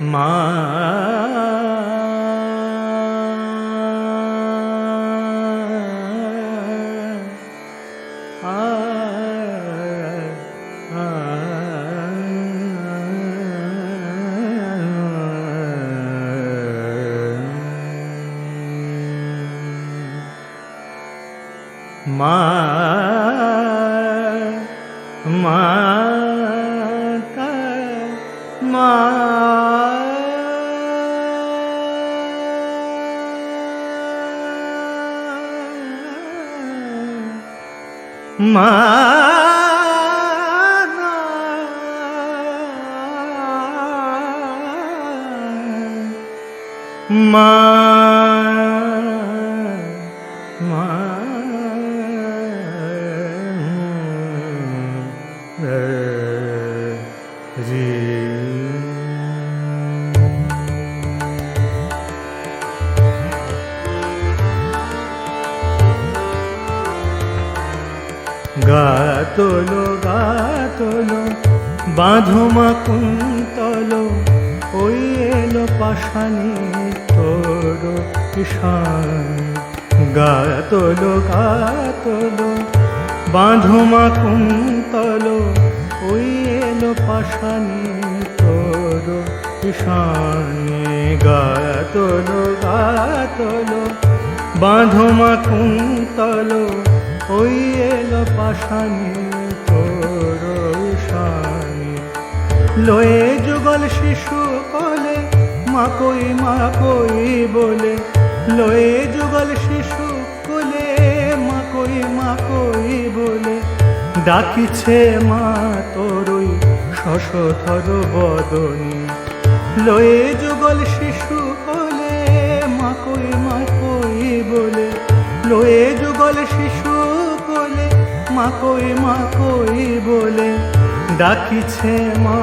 মা মা মাতা মা মা গাতলো গাতলো বাঁধমা কুন্তল, ওই এলো পাশানি তোর কিষান গাতলো গাতলো বাঁধমা কুন্তল, ওই এলো পাশানি তোর কিষানে গাতলো গাতলো বাঁধমা কুন্তল, ওই এলো পাশানি লয়ে যুগল শিশু কলে মা কই মা কই বলে। লয়ে যুগল শিশু কলে মা কই মা কই বলে। ডাকিছে মা তোরই শশধর বদনী। লয়ে যুগল শিশু কলে মা কই মা কই বলে। লয়ে যুগল শিশু কোলে মা কই মা কই বলে। ডাকিছে মা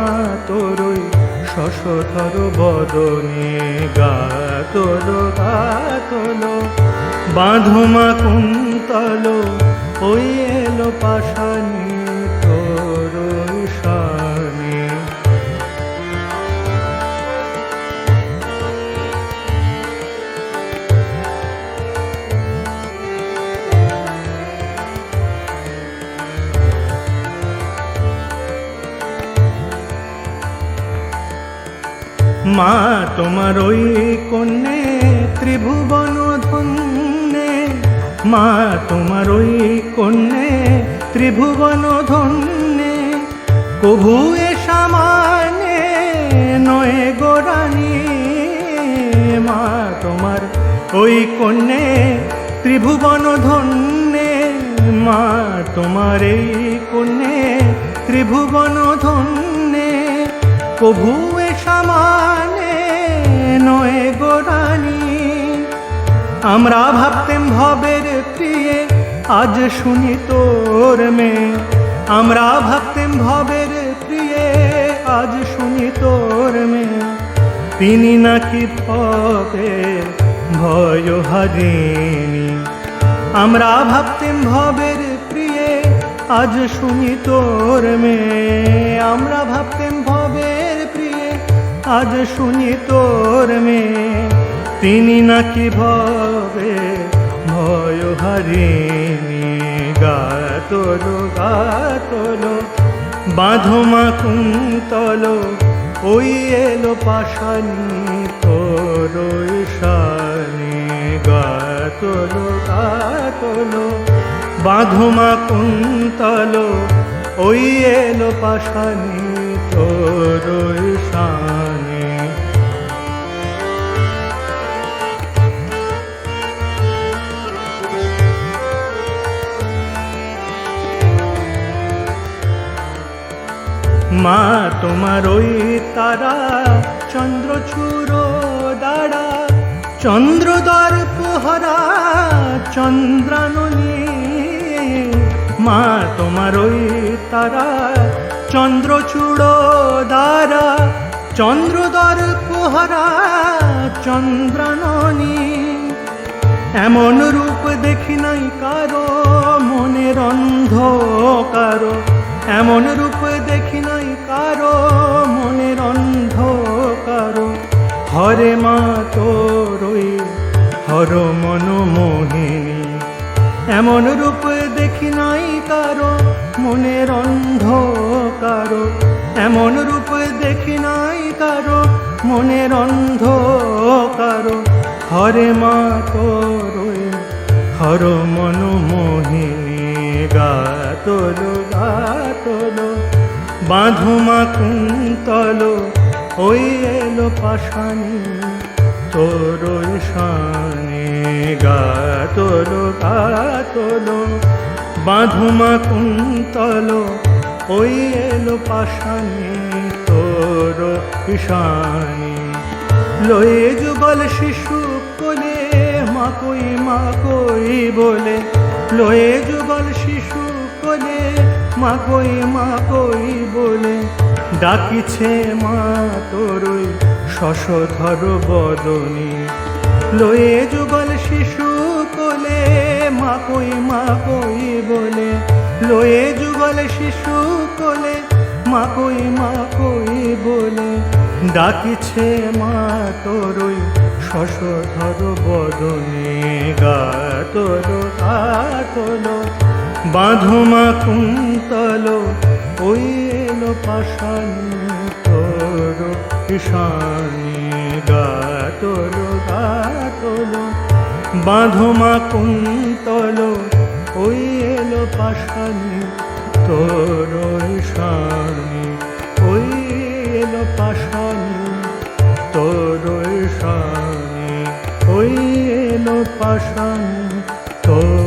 তোরই শশধর বদনে গাতল গাতল বাঁধমা কুন্তল ওই এলো পাশানি মা, তোমার ওই কন্যে, ত্রিভুবন ধন্যে। মা, তোমার ওই কন্যে, ত্রিভুবন ধন্যে। কভু এ সামানে নয় গোরানি মা, তোমার ওই কন্যে, ত্রিভুবন ধন্যে। মা, তোমার এই কন্যে, ত্রিভুবন ধন্যে। কভু সামানে নয় গোরানি আমরা ভাবতেম ভবের প্রিয়ে, আজ শুনি তোর মেয়ে। আমরা ভাবতেম ভবের প্রিয়ে, আজ শুনি তোর মেয়ে। তিনি নাকি ভবে ভয় হারিনি। আমরা ভাবতেম ভবের প্রিয়ে, আজ শুনি তোর মেয়ে। আমরা আজ শুনি তোর মেয়ে। তিনি নাকি ভবে ভয় হারিনি গাতল গাতল বাঁধমা কুন্তল ওই এলো পাশানি তোর শানি গাতল গাতল বাঁধমা কুন্তল ওই এলো পাশানি তোর শানি মা, তোমার ওই তারা, চন্দ্র ছুরো দাঁড়া চন্দ্রদর পোহরা, চন্দ্রাননী। মা, তোমার ওই তারা, চন্দ্র চূড়ো দ্বারা চন্দ্রদর পোহরা, চন্দ্রাননী। এমন রূপ দেখি নাই কারও, মনের অন্ধকারো এমন রূপ দেখি কারও, মনের অন্ধকারো। হরে মা তোরই, হর মন মোহিনী। এমন রূপ দেখি নাই কারও, মনের অন্ধকারো। এমন রূপ দেখি নাই কারও, মনের অন্ধকারো। হরে মা তোরই, হর মন মোহিনী। গাতল গাতল বাঁধুমা কুন্তল ওই এলো পাশানি তোর শানে গাতল গাতল বাঁধুমা কুন্তল ওই এলো পাশানি তোর ঈশানি লয়ে যুগল শিশু কোলে মা কই মা কই বলে, লয়ে যুগল শিশু কোলে মা কই মা কই বলে, ডাকিছে মা তোরই শশধর বদনী। লয়ে যুগল শিশু কোলে মা কই মা কই বলে, লয়ে যুগল শিশু কোলে মা কই মা কই বলে, ডাকিছে মা তোরই শশধর বদনে। গাতল গাতল বাঁধমা কুন্তল ওই এলো তোর ঈশানি গাতল গাতল। বাঁধমা কুন্তল ওই এলো পাশানি তোর ঈশানি। ওই এলো পাশানি তোর ঈশানি ওই এলো পাশানি তোর